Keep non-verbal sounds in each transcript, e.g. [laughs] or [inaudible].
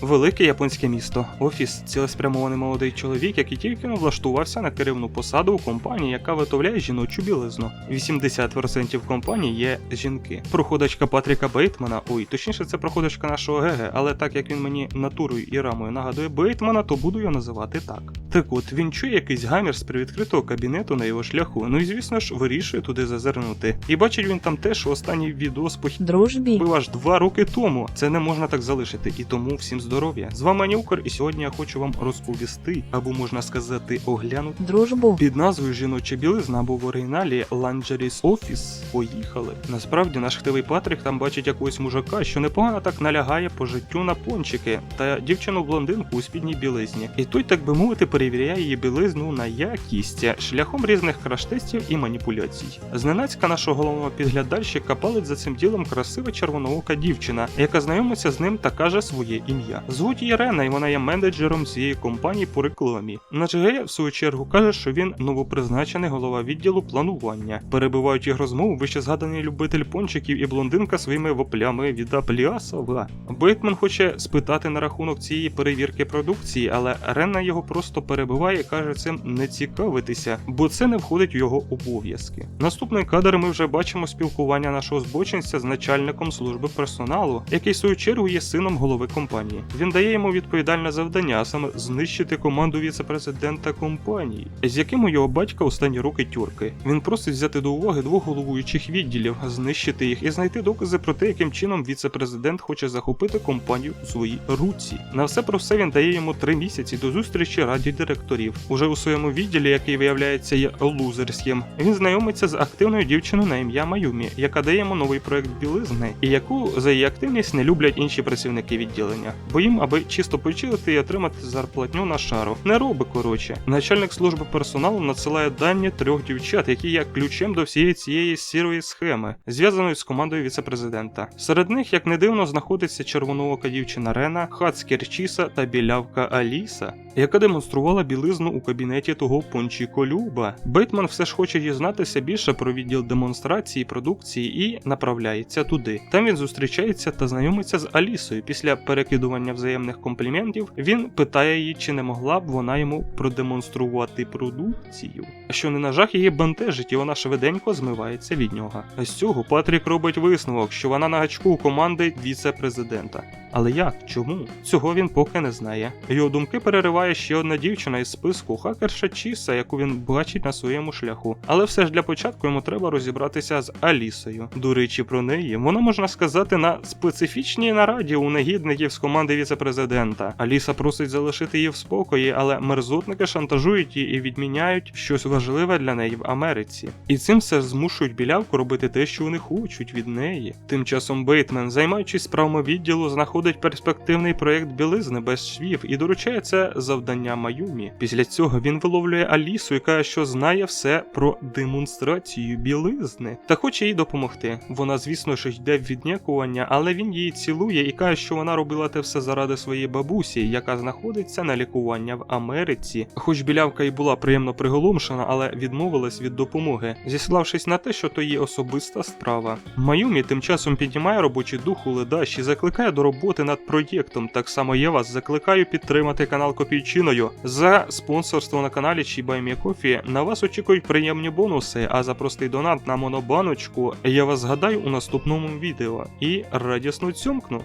Велике японське місто. Офіс цілеспрямований молодий чоловік, який тільки не влаштувався на керівну посаду у компанії, яка виготовляє жіночу білизну. 80% компанії є жінки. Проходочка Патріка Бейтмана, ой, точніше, це проходочка нашого ГГ, але так як він мені натурою і рамою нагадує Бейтмана, то буду його називати так. Так от він чує якийсь гамір з привідкритого кабінету на його шляху. Ну і звісно ж вирішує туди зазирнути. І бачить він там те, що останній відос похід дружбі, був аж два роки тому. Це не можна так залишити. І тому всім здоров'я. З вами Нюкер, і сьогодні я хочу вам розповісти, або можна сказати, оглянути. дружбу, Під назвою жіноча білизна або в оригіналі Lingeries Office поїхали. Насправді наш хтивий Патрік там бачить якогось мужика, що непогано так налягає по життю на пончики, та дівчину блондинку у спідній білизні. І той, так би мовити, перевіряє її білизну на якість шляхом різних краш-тестів і маніпуляцій. Зненацька нашого головного підглядальщика палить за цим ділом красива червоноока дівчина, яка знайомиться з ним та каже своє ім'я. Звуть її Рена, і вона є менеджером цієї компанії по рекламі. Наш Гея, в свою чергу, каже, що він новопризначений голова відділу планування. Перебивають їх розмову вище згаданий любитель пончиків і блондинка своїми воплями від Апліасова. Бейтмен хоче спитати на рахунок цієї перевірки продукції, але Рена його просто перебиває і каже цим не цікавитися, бо це не входить у його обов'язки. Наступний кадр ми вже бачимо спілкування нашого збочинця з начальником служби персоналу, який в свою чергу є сином голови компанії. Він дає йому відповідальне завдання, а саме знищити команду віце-президента компанії, з яким у його батька останні роки тюрки. Він просить взяти до уваги двох головуючих відділів, знищити їх і знайти докази про те, яким чином віце-президент хоче захопити компанію у своїй руці. На все про все він дає йому три місяці до зустрічі раді директорів. Уже у своєму відділі, який виявляється є лузерським, він знайомиться з активною дівчиною на ім'я Майумі, яка дає йому новий проект білизни, і яку за її активність не люблять інші працівники відділення, бо їм, аби чисто почилити і отримати зарплатню на шару. Не роби коротше. Начальник служби персоналу надсилає дані трьох дівчат, які є ключем до всієї цієї сірої схеми, зв'язаної з командою віце-президента. Серед них, як не дивно, знаходиться червоноока дівчина Рена, Хацкер Чіса та білявка Аліса, яка демонструвала білизну у кабінеті того Пончіко Люба. Бейтман все ж хоче дізнатися більше про відділ демонстрації продукції і направляється туди. Там він зустрічається та знайомиться з Алісою. Після перекидування взаємних компліментів він питає її, чи не могла б вона йому продемонструвати продукцію. Що не на жах її бентежить, і вона швиденько змивається від нього. З цього Патрік робить висновок, що вона на гачку у команди віце-президента. Але як? Чому? Цього він поки не знає. Його думки перериває ще одна дівчина із списку хакерша Чіса, яку він бачить на своєму шляху. Але все ж для початку йому треба розібратися з Алісою. До речі, про неї вона можна сказати на специфічній нараді у негідників з команди віце-президента. Аліса просить залишити її в спокої, але мерзотники шантажують її і відміняють щось важливе для неї в Америці. І цим все змушують білявку робити те, що вони хочуть від неї. Тим часом Бейтмен, займаючись справами відділу, знаходить перспективний проєкт білизни без швів і доручає це завдання Майумі. Після цього він виловлює Алісу каже, що знає все про демонстрацію білизни та хоче їй допомогти. Вона, звісно ж, йде в віднякування, але він її цілує і каже, що вона робила те все заради своєї бабусі, яка знаходиться на лікування в Америці. Хоч білявка і була приємно приголомшена, але відмовилась від допомоги, зіславшись на те, що то її особиста справа. Майумі тим часом піднімає робочий дух у ледащ і закликає до роботи над проєктом. Так само я вас закликаю підтримати канал Копійчиною. За спонсорство на каналі чи Кофі на вас очікують приємні бонуси, а за простий донат на монобаночку я вас згадаю у наступному відео і радісно цьомкну.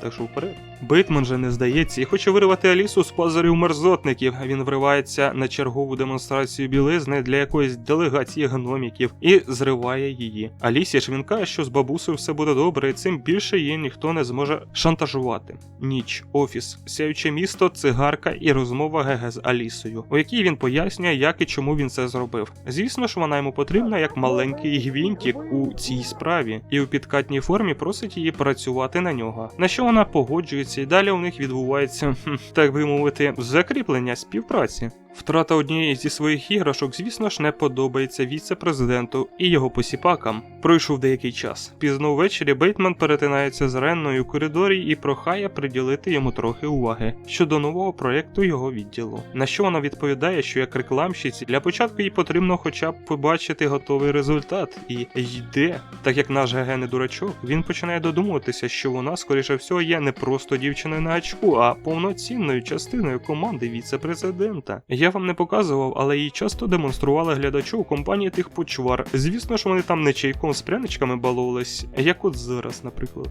Так що вперед. Бейтман же не здається і хоче вирвати Алісу з пазарів мерзотників. Він вривається на чергову демонстрацію білизни для якоїсь делегації гноміків і зриває її. Алісі ж він каже, що з бабусею все буде добре, і цим більше її ніхто не зможе шантажувати. Ніч, офіс, сяюче місто, цигарка і розмова ГГ з Алісою, у якій він пояснює, як і чому він це зробив. Звісно ж, вона йому потрібна як маленький гвінтік у цій справі, і у підкатній формі просить її працювати на нього. На що вона погоджується, і далі у них відбувається, так би мовити, закріплення співпраці. Втрата однієї зі своїх іграшок, звісно ж, не подобається віце-президенту і його посіпакам. Пройшов деякий час. Пізно ввечері Бейтман перетинається з Ренною в коридорі і прохає приділити йому трохи уваги щодо нового проєкту його відділу. На що вона відповідає, що як рекламщиці для початку їй потрібно хоча б побачити готовий результат і йде. Так як наш ГГ не дурачок, він починає додумуватися, що вона, скоріше всього, є не просто дівчиною на очку, а повноцінною частиною команди віце-президента. Я вам не показував, але її часто демонстрували глядачу у компанії тих почвар. Звісно ж, вони там не чайком з пряничками балувались, як от зараз, наприклад.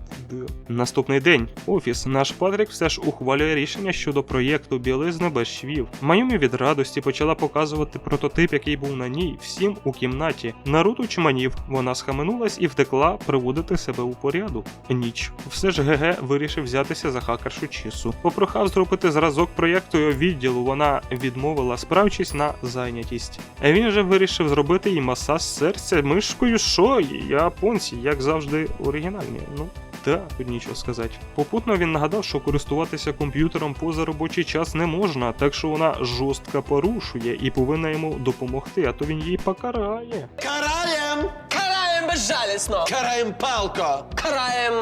Наступний день. Офіс. Наш Патрік все ж ухвалює рішення щодо проєкту білизни без швів. Майомі від радості почала показувати прототип, який був на ній, всім у кімнаті. Наруто чманів. Вона схаменулась і втекла приводити себе у порядок. Ніч. Все ж ГГ вирішив взятися за хакершу Чісу. Попрохав зробити зразок проєкту його відділу. Вона відмовила, справчись на зайнятість. А він же вирішив зробити їй масаж серця мишкою, що японці, як завжди, оригінальні. Ну. Та, тут нічого сказати. Попутно він нагадав, що користуватися комп'ютером поза робочий час не можна, так що вона жорстко порушує і повинна йому допомогти, а то він її покарає. Караєм! Караєм безжалісно! Караєм палко! Караєм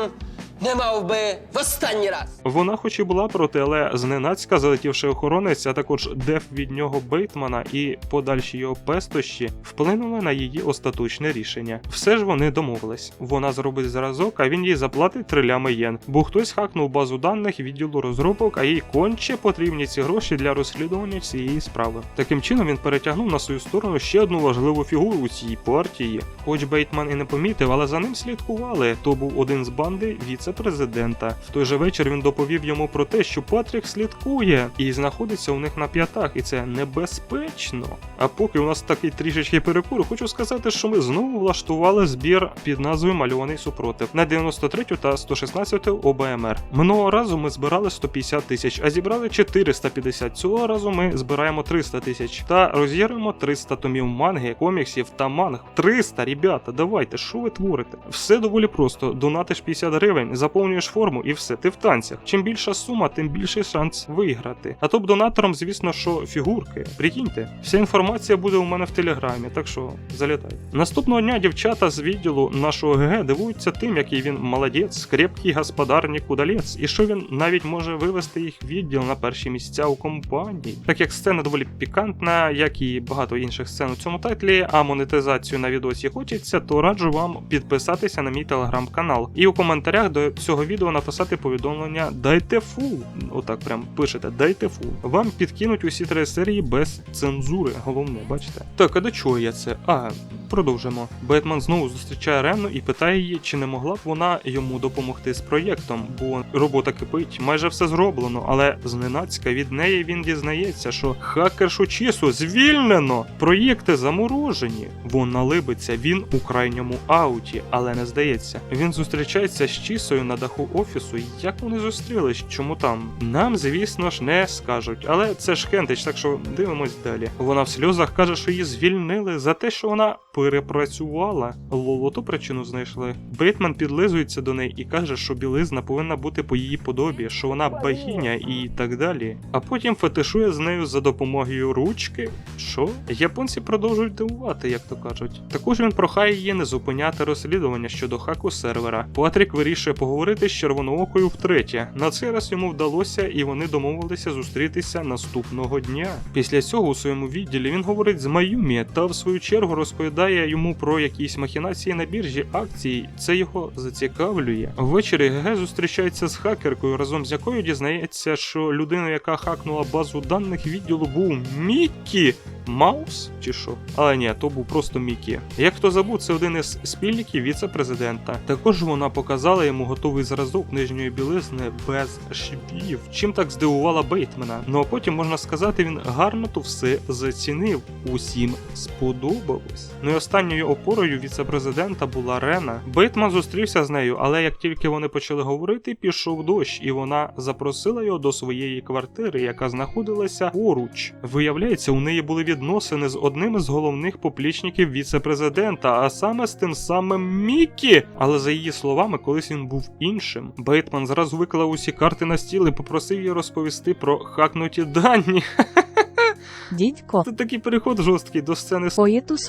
не мав би в останній раз! Вона хоч і була проти, але зненацька залетівши охоронець, а також деф від нього Бейтмана і подальші його пестощі вплинули на її остаточне рішення. Все ж вони домовились. Вона зробить зразок, а він їй заплатить трилями єн, бо хтось хакнув базу даних відділу розробок, а їй конче потрібні ці гроші для розслідування цієї справи. Таким чином він перетягнув на свою сторону ще одну важливу фігуру у цій партії. Хоч Бейтман і не помітив, але за ним слідкували. То був один з банди віце-президента. В той же вечір він доповів йому про те, що Патрік слідкує і знаходиться у них на п'ятах, і це небезпечно. А поки у нас такий трішечки перекур, хочу сказати, що ми знову влаштували збір під назвою Мальований супротив на 93 та 116 ОБМР. Минулого разу ми збирали 150 тисяч, а зібрали 450. Цього разу ми збираємо 300 тисяч та розіграємо 300 томів манги, коміксів та манг. 300, ребята, давайте, що ви творите? Все доволі просто. Донатиш 50 гривень, заповнюєш форму і все, ти в танцях. Чим більша сума, тим більший шанс виграти. А топ-донатором, звісно, що фігурки. Прикиньте, вся інформація буде у мене в телеграмі, так що залітайте. Наступного дня дівчата з відділу нашого ГГ дивуються тим, який він молодець, крепкий господарник удалець, і що він навіть може вивести їх відділ на перші місця у компанії. Так як сцена доволі пікантна, як і багато інших сцен у цьому тайтлі, а монетизацію на відосі хочеться, то раджу вам підписатися на мій телеграм-канал і у коментарях до цього відео написати повідомлення Дайте фул. Отак прям пишете, дайте фул. Вам підкинуть усі три серії без цензури. Головне, бачите? Так, а до чого я це? А, продовжимо. Бетмен знову зустрічає Ренну і питає її, чи не могла б вона йому допомогти з проєктом, бо робота кипить, майже все зроблено, але зненацька від неї він дізнається, що хакершу Чісу звільнено, проєкти заморожені. Вона либиться, він у крайньому ауті, але не здається. Він зустрічається з Чісою на даху офісу. Як вони зустрілись? Чому там? Нам, звісно ж, не скажуть, але це ж Хентич, так що дивимось далі. Вона в сльозах каже, що її звільнили за те, що вона перепрацювала. Лоло ту причину знайшли. Бейтман підлизується до неї і каже, що білизна повинна бути по її подобі, що вона богиня і так далі. А потім фетишує з нею за допомогою ручки. Що? Японці продовжують дивувати, як то кажуть. Також він прохає її не зупиняти розслідування щодо хаку сервера. Патрік вирішує поговорити з червоноокою втретє. На цей раз йому вдалося, і вони домовилися зустрітися наступного дня. Після цього у своєму відділі він говорить з Майюмі та в свою чергу розповідає йому про якісь махінації на біржі акцій. Це його зацікавлює. Ввечері ГГ зустрічається з хакеркою, разом з якою дізнається, що людина, яка хакнула базу даних відділу, був Міккі. Маус чи що? Але ні, то був просто Мікі. Як хто забув, це один із спільників віце-президента. Також вона показала йому готовий зразок нижньої білизни без швів, чим так здивувала Бейтмена. Ну а потім можна сказати, він гарно то все зацінив. Усім сподобалось. Ну і останньою опорою віце-президента була Рена. Бейтман зустрівся з нею, але як тільки вони почали говорити, пішов дощ, і вона запросила його до своєї квартири, яка знаходилася поруч. Виявляється, у неї були відносини з одним із головних поплічників віце-президента, а саме з тим самим Мікі. Але за її словами, колись він був іншим. Бейтман зразу виклав усі карти на стіл і попросив її розповісти про хакнуті дані. [laughs] Дідько, Тут такий переход жорсткий до сцени с-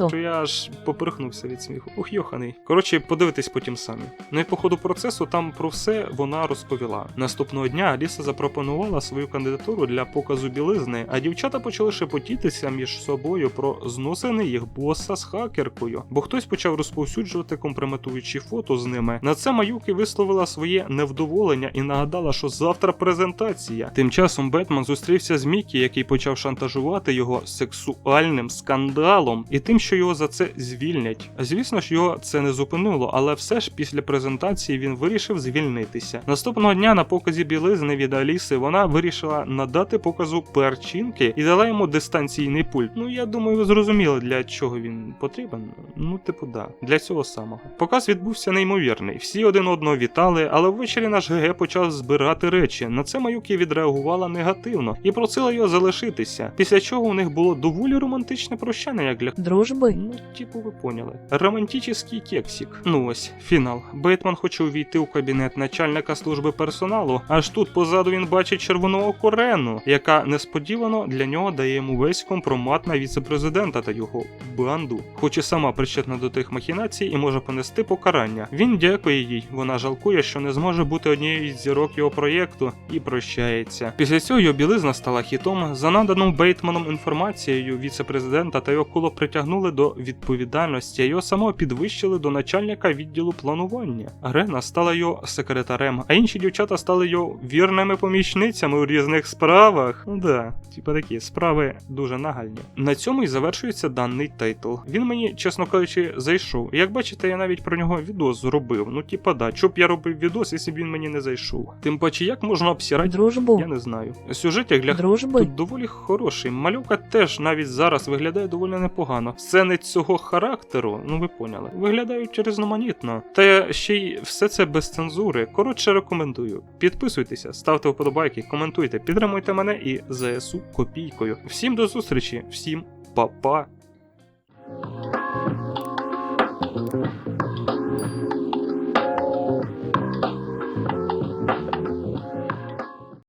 що я аж поперхнувся від сміху. Ух, йоханий. Коротше, подивитись потім самі. Ну і по ходу процесу там про все вона розповіла. Наступного дня Аліса запропонувала свою кандидатуру для показу білизни, а дівчата почали шепотітися між собою про зносини їх боса з хакеркою, бо хтось почав розповсюджувати компрометуючі фото з ними. На це Маюки висловила своє невдоволення і нагадала, що завтра презентація. Тим часом Бетмен зустрівся з Мікі, який почав шантажувати його сексуальним скандалом і тим, що його за це звільнять. Звісно ж, його це не зупинило, але все ж після презентації він вирішив звільнитися. Наступного дня на показі білизни від Аліси вона вирішила надати показу перчинки і дала йому дистанційний пульт. Ну я думаю, ви зрозуміли, для чого він потрібен. Ну, типу, да, для цього самого. Показ відбувся неймовірний. Всі один одного вітали, але ввечері наш ГГ почав збирати речі. На це Маюкі відреагувала негативно і просила його залишитися. Після чого у них було доволі романтичне прощання, як для Дружби. Ну, типу, ви поняли. Романтичний кексик. Ну ось, фінал. Бейтман хоче увійти у кабінет начальника служби персоналу, аж тут позаду він бачить червоного корену, яка несподівано для нього дає йому весь компромат на віце-президента та його банду. Хоч і сама причетна до тих махінацій і може понести покарання. Він дякує їй. Вона жалкує, що не зможе бути однією із зірок його проєкту і прощається. Після цього його білизна стала хітом. За надану Бейтманом інформацією віце-президента та його коло притягнули до відповідальності, а його самого підвищили до начальника відділу планування. Грена стала його секретарем, а інші дівчата стали його вірними помічницями у різних справах. Ну да, типа такі справи дуже нагальні. На цьому і завершується даний тайтл. Він мені, чесно кажучи, зайшов. Як бачите, я навіть про нього відос зробив. Ну, типа, да, чоб я робив відос, якщо б він мені не зайшов. Тим паче, як можна обсірати, Дружбу. я не знаю. Сюжет як для Дружби. Тут доволі хороший. Малюка теж навіть зараз виглядає доволі непогано. Сцени цього характеру, ну ви поняли, виглядають різноманітно. Та ще й все це без цензури. Коротше, рекомендую. Підписуйтеся, ставте вподобайки, коментуйте, підтримуйте мене і ЗСУ копійкою. Всім до зустрічі, всім па-па.